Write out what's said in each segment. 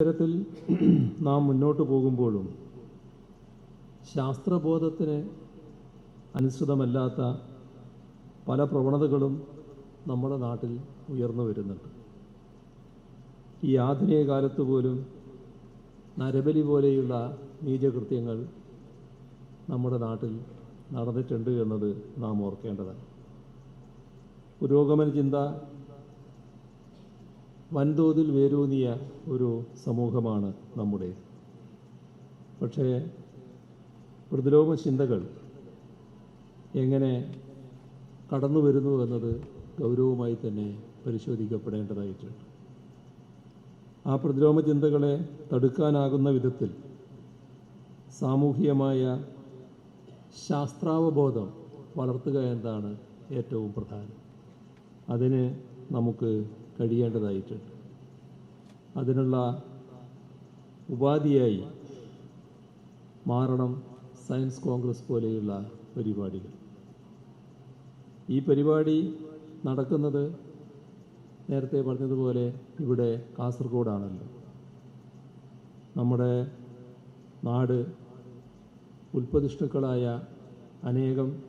ഇത്തരത്തിൽ നാം മുന്നോട്ട് പോകുമ്പോഴും ശാസ്ത്രബോധത്തിന് അനുസൃതമല്ലാത്ത പല പ്രവണതകളും നമ്മുടെ നാട്ടിൽ ഉയർന്നു വരുന്നുണ്ട്. ഈ ആധുനിക കാലത്ത് പോലും നരബലി പോലെയുള്ള നീചകൃത്യങ്ങൾ നമ്മുടെ നാട്ടിൽ നടന്നിട്ടുണ്ട് എന്നത് നാം ഓർക്കേണ്ടതാണ്. പുരോഗമന ചിന്ത വൻതോതിൽ വേരൂന്നിയ ഒരു സമൂഹമാണ് നമ്മുടെ. പക്ഷേ പ്രതിലോമ ചിന്തകൾ എങ്ങനെ കടന്നു വരുന്നു എന്നത് ഗൗരവമായി തന്നെ പരിശോധിക്കപ്പെടേണ്ടതായിട്ടുണ്ട്. ആ പ്രതിലോമ ചിന്തകളെ തടുക്കാനാകുന്ന വിധത്തിൽ സാമൂഹികമായ ശാസ്ത്രാവബോധം വളർത്തുക എന്നതാണ് ഏറ്റവും പ്രധാനം. അതിന് നമുക്ക് കഴിയേണ്ടതായിട്ടുണ്ട്. അതിനുള്ള ഉപാധിയായി മാറണം സയൻസ് കോൺഗ്രസ് പോലെയുള്ള പരിപാടികൾ. ഈ പരിപാടി നടക്കുന്നത് നേരത്തെ പറഞ്ഞതുപോലെ ഇവിടെ കാസർഗോഡാണല്ലോ. നമ്മുടെ നാട് ഉൽപ്പതിഷ്ണുക്കളായ അനേകം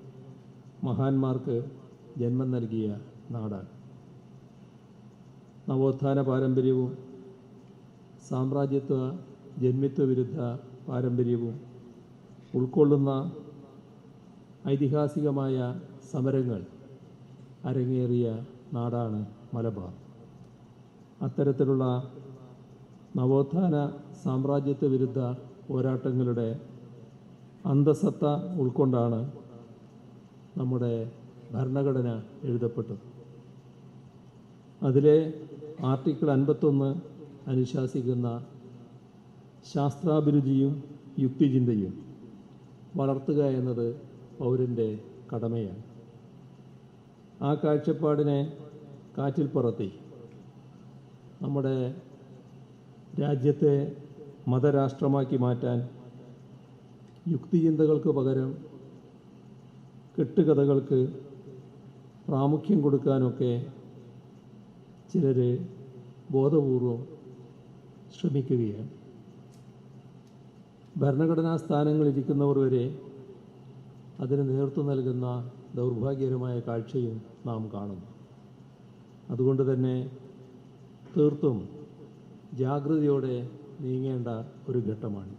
മഹാന്മാർക്ക് ജന്മം നൽകിയ നാടാണ്. നവോത്ഥാന പാരമ്പര്യവും സാമ്രാജ്യത്വ ജന്മിത്വ വിരുദ്ധ പാരമ്പര്യവും ഉൾക്കൊള്ളുന്ന ഐതിഹാസികമായ സമരങ്ങൾ അരങ്ങേറിയ നാടാണ് മലബാർ. അത്തരത്തിലുള്ള നവോത്ഥാന സാമ്രാജ്യത്വ വിരുദ്ധ പോരാട്ടങ്ങളുടെ അന്തസത്ത ഉൾക്കൊണ്ടാണ് നമ്മുടെ ഭരണഘടന എഴുതപ്പെട്ടത്. അതിലെ ആർട്ടിക്കിൾ അൻപത്തൊന്ന് അനുശാസിക്കുന്ന ശാസ്ത്രാഭിരുചിയും യുക്തിചിന്തയും വളർത്തുക എന്നത് പൗരന്റെ കടമയാണ്. ആ കാഴ്ചപ്പാടിനെ കാറ്റിൽ പറത്തി നമ്മുടെ രാജ്യത്തെ മതരാഷ്ട്രമാക്കി മാറ്റാൻ യുക്തിചിന്തകൾക്ക് പകരം കെട്ടുകഥകൾക്ക് പ്രാമുഖ്യം കൊടുക്കാനൊക്കെ ചിലർ ബോധപൂർവം ശ്രമിക്കുകയാണ്. ഭരണഘടനാ സ്ഥാനങ്ങളിരിക്കുന്നവർ വരെ അതിന് നേതൃത്വം നൽകുന്ന ദൗർഭാഗ്യകരമായ കാഴ്ചയും നാം കാണുന്നു. അതുകൊണ്ട് തന്നെ തീർത്തും ജാഗ്രതയോടെ നീങ്ങേണ്ട ഒരു ഘട്ടമാണ്